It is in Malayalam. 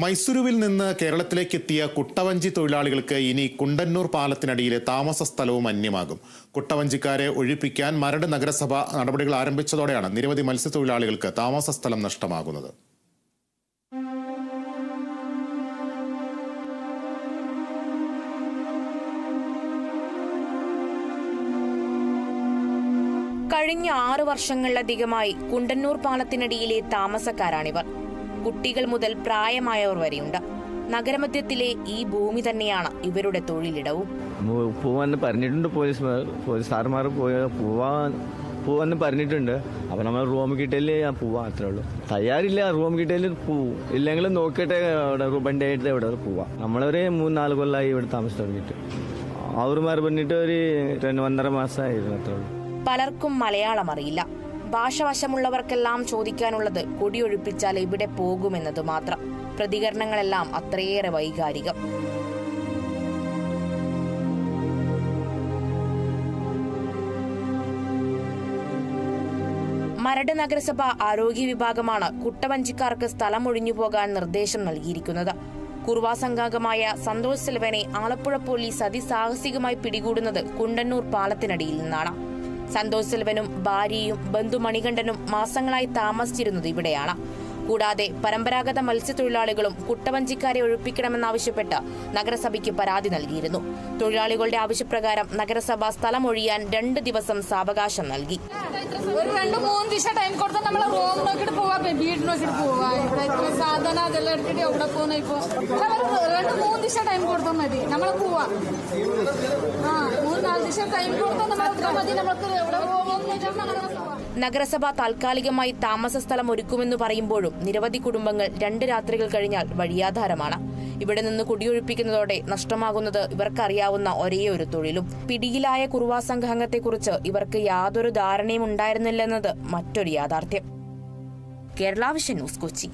മൈസൂരുവിൽ നിന്ന് കേരളത്തിലേക്ക് എത്തിയ കുട്ടവഞ്ചി തൊഴിലാളികൾക്ക് ഇനി കുണ്ടന്നൂർ പാലത്തിനടിയിലെ താമസ സ്ഥലവും അന്യമാകും. കുട്ടവഞ്ചിക്കാരെ ഒഴിപ്പിക്കാൻ മരട് നഗരസഭ നടപടികൾ ആരംഭിച്ചതോടെയാണ് നിരവധി മത്സ്യത്തൊഴിലാളികൾക്ക് താമസ സ്ഥലം നഷ്ടമാകുന്നത്. കഴിഞ്ഞ ആറു വർഷങ്ങളിലധികമായി കുണ്ടന്നൂർ പാലത്തിനടിയിലെ താമസക്കാരാണിവർ. കുട്ടികൾ മുതൽ പ്രായമായവർ വരെയുണ്ട്. നഗരമധ്യത്തിലെ ഈ ഭൂമി തന്നെയാണ് ഇവരുടെ തൊഴിലിടവും. പോവാന്ന് പറഞ്ഞിട്ടുണ്ട് പോലീസ് പോലീസ് സാർമാർ പോവാൻ പോവാന്ന് പറഞ്ഞിട്ടുണ്ട്. അപ്പൊ നമ്മൾ റൂം കിട്ടിയാലേ ഞാൻ പോവാൻ അത്രേ ഉള്ളൂ. തയ്യാറില്ല റൂം കിട്ടിയാലും പോവും ഇല്ലെങ്കിൽ നോക്കിയിട്ട് അവിടെ റൂബന്റെ ആയിട്ട് ഇവിടെ പോവാം. നമ്മളൊരു മൂന്ന് നാല് കൊല്ലമായി ഇവിടെ താമസം തുടങ്ങിയിട്ട് അവരുമാർ പറഞ്ഞിട്ട് ഒരു രണ്ട് ഒന്നര മാസമായിരുന്നു അത്രേ ഉള്ളൂ. പലർക്കും മലയാളം അറിയില്ല. ഭാഷ വശമുള്ളവർക്കെല്ലാം ചോദിക്കാനുള്ളത് കൊടിയൊഴിപ്പിച്ചാൽ എവിടെ പോകുമെന്നത് മാത്രം. പ്രതികരണങ്ങളെല്ലാം അത്രയേറെ വൈകാരികം. മരട് നഗരസഭ ആരോഗ്യ വിഭാഗമാണ് കുട്ടവഞ്ചിക്കാർക്ക് സ്ഥലം ഒഴിഞ്ഞു പോകാൻ നിർദ്ദേശം നൽകിയിരിക്കുന്നത്. കുറുവാ സംഘാംഗമായ സന്തോഷ് സെൽവനെ ആലപ്പുഴ പോലീസ് അതിസാഹസികമായി പിടികൂടുന്നത് കുണ്ടന്നൂർ പാലത്തിനടിയിൽ നിന്നാണ്. സന്തോഷ് സെൽവനും ഭാര്യയും ബന്ധു മണികണ്ഠനും മാസങ്ങളായി താമസിച്ചിരുന്നത് ഇവിടെയാണ്. കൂടാതെ പരമ്പരാഗത മത്സ്യത്തൊഴിലാളികളും കുട്ടവഞ്ചിക്കാരെ ഒഴിപ്പിക്കണമെന്നാവശ്യപ്പെട്ട് നഗരസഭയ്ക്ക് പരാതി നൽകിയിരുന്നു. തൊഴിലാളികളുടെ ആവശ്യപ്രകാരം നഗരസഭ സ്ഥലം ഒഴിയാൻ രണ്ട് ദിവസം സാവകാശം നൽകി. ഒരു രണ്ട് മൂന്ന് ദിവസം ടൈം കൊടുത്താൽ നമ്മൾ റൂം നോക്കിട്ട് പോവാ വീട് നോക്കിട്ട് പോവാ. ഇവിടെ ഇത്ര സാധനം അതെല്ലാം എടുത്തിട്ട് എവിടെ പോകുന്ന ഇപ്പൊ? രണ്ട് മൂന്ന് ദിവസം ടൈം കൊടുത്താൽ മതി. നമ്മൾ പോവാ. നഗരസഭ താൽക്കാലികമായി താമസ സ്ഥലം ഒരുക്കുമെന്ന് പറയുമ്പോഴും നിരവധി കുടുംബങ്ങൾ രണ്ട് രാത്രികൾ കഴിഞ്ഞാൽ വഴിയാധാരമാണ്. ഇവിടെ നിന്ന് കുടിയൊഴിപ്പിക്കുന്നതോടെ നഷ്ടമാകുന്നത് ഇവർക്കറിയാവുന്ന ഒരേ ഒരു തൊഴിലും. പിടിയിലായ കുറുവാ സംഘാംഗത്തെക്കുറിച്ച് ഇവർക്ക് യാതൊരു ധാരണയും ഉണ്ടായിരുന്നില്ലെന്നത് മറ്റൊരു യാഥാർത്ഥ്യം. കേരള ന്യൂസ് കൊച്ചി.